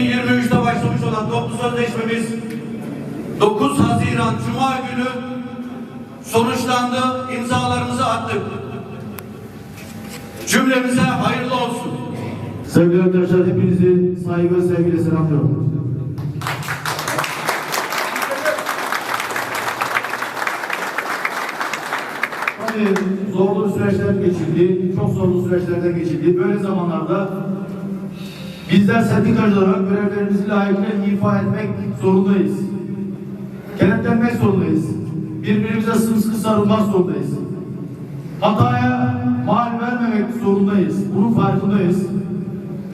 23'te başlamış olan toplu sözleşmemiz 9 Haziran Cuma günü sonuçlandı. İmzalarımızı attık. Cümlemize hayırlı olsun. Sevgili arkadaşlar hepinizi saygı ve sevgiyle selamlıyorum. Zorlu süreçler geçildi, çok zorlu süreçlerden geçildi. Böyle zamanlarda bizler sendikacı olarak görevlerimizi layıkıyla ifa etmek zorundayız. Kenetlenmek zorundayız. Birbirimize sımsıkı sarılmak zorundayız. Hataya mal vermemek zorundayız. Bunun farkındayız.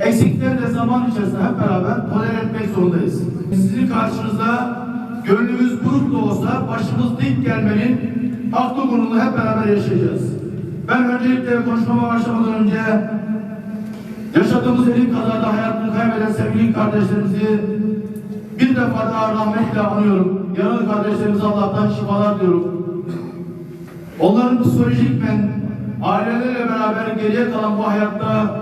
Eksikleri de zaman içerisinde hep beraber tolere etmek zorundayız. Sizin karşınızda gönlümüz buruk da olsa başımız dik gelmenin haklı gururunu hep beraber yaşayacağız. Ben öncelikle konuşmama başlamadan önce yaşadığımız elim kazada hayatını kaybeden sevgili kardeşlerimizi bir defa daha rahmetle anıyorum. Yaralı kardeşlerimize Allah'tan şifalar diliyorum. Onların psikolojik ben aileleriyle beraber geriye kalan bu hayatta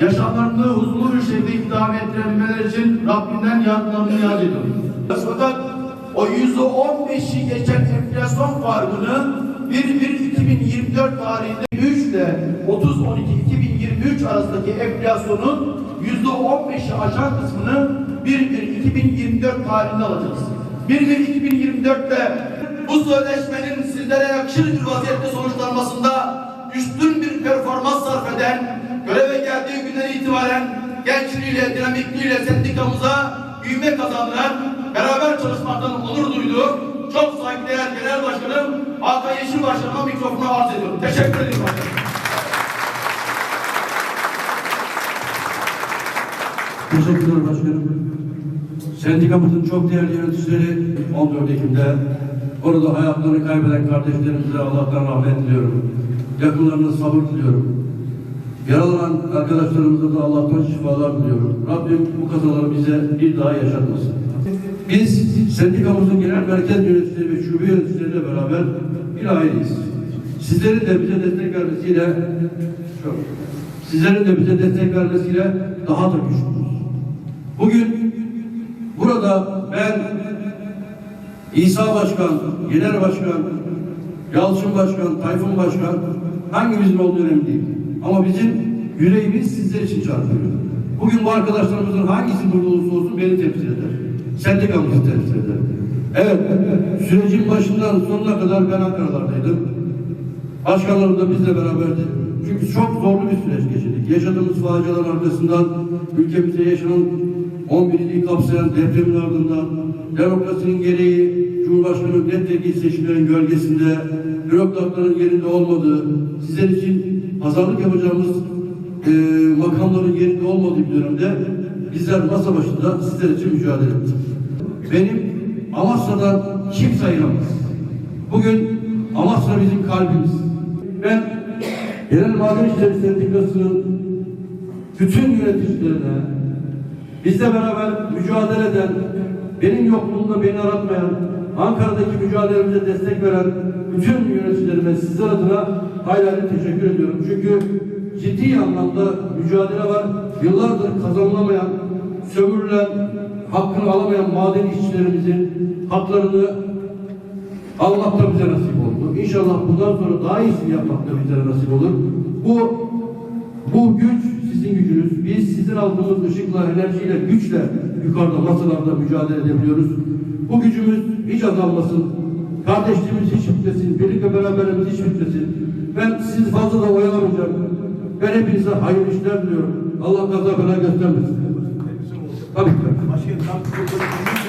yaşamlarını huzurlu bir şekilde idame ettirebilmeleri için Rabbimden yardımlarını niyaz ediyorum. O yüzde on beşi geçen enflasyon farkını 1-1-2024 tarihinde 3 ile 30-12-2023 arasındaki enflasyonun yüzde on beşi aşan kısmını 1-1-2024 tarihinde alacağız. 1-1-2024'te bu sözleşmenin sizlere yakışır bir vaziyette sonuçlanmasında üstün bir performans sarf eden, göreve geldiği günden itibaren gençliğiyle, dinamikliğiyle sendikamıza büyüme kazandıran, beraber çalışmaktan onur duyduğum çok saygıdeğer Genel Başkanım Hakan Yeşil Başkanıma mikrofonu arz ediyorum. Teşekkür ederim başkanım. Teşekkürler başkanım. Sendikamızın çok değerli yöneticileri 14 Ekim'de orada hayatlarını kaybeden kardeşlerimize Allah'tan rahmet diliyorum. Yakınlarına sabır diliyorum. Yaralanan arkadaşlarımıza da Allah'tan şifalar diliyorum. Rabbim bu kazaları bize bir daha yaşatmasın. Biz sendikamızın genel merkez yöneticileri ve şube yöneticileriyle beraber bir aileyiz. Sizlerin de bize destek vermesiyle çok, sizlerin de bize destek vermesiyle daha da güçlüyüz. Bugün burada ben İsa Başkan, Genel Başkan, Yalçın Başkan, Tayfun Başkan hangimizin olduğu önemli değil. Ama bizim yüreğimiz sizler için çarpıyor. Bugün bu arkadaşlarımızın hangisi burada olursa olsun beni temsil eder. Sendikamızı temsil eder. Evet, sürecin başından sonuna kadar ben Ankara'lardaydım. Başkanlarım da bizle beraberdi. Çünkü çok zorlu bir süreç geçirdik. Yaşadığımız faciaların arkasından ülkemizde yaşanan 11 ili kapsayan depremin ardından demokrasinin gereği Cumhurbaşkanı milletvekili seçimlerin gölgesinde bürokratların yerinde olmadığı, sizler için pazarlık yapacağımız e, makamların yerinde olmadığı bir dönemde bizler masa başında sizler için mücadele ettik. Benim Amasya'dan kimse ayıramaz. Bugün Amasya bizim kalbimiz. Ben Genel Maden İşleri Sendikası'nın bütün yöneticilerine bizle beraber mücadele eden, benim yokluğumda beni aratmayan, Ankara'daki mücadelemize destek veren bütün yöneticilerime sizler adına hayli teşekkür ediyorum. Çünkü ciddi anlamda mücadele var. Yıllardır kazanılamayan, sömürülen, hakkını alamayan maden işçilerimizin haklarını almak da bize nasip oldu. İnşallah bundan sonra daha iyisini yapmak da bize nasip olur. Bu bu güç sizin gücünüz. Biz sizin aldığınız ışıkla, enerjiyle, güçle yukarıda masalarda mücadele edebiliyoruz. Bu gücümüz hiç azalmasın. Kardeşliğimiz hiç bitmesin. Birlikte beraberliğimiz hiç bitmesin. Ben sizi fazla da oyalamayacağım. Ben hepinize hayırlı işler diliyorum. Allah kaza bela göstermesin. Tabii ki. Başkanım,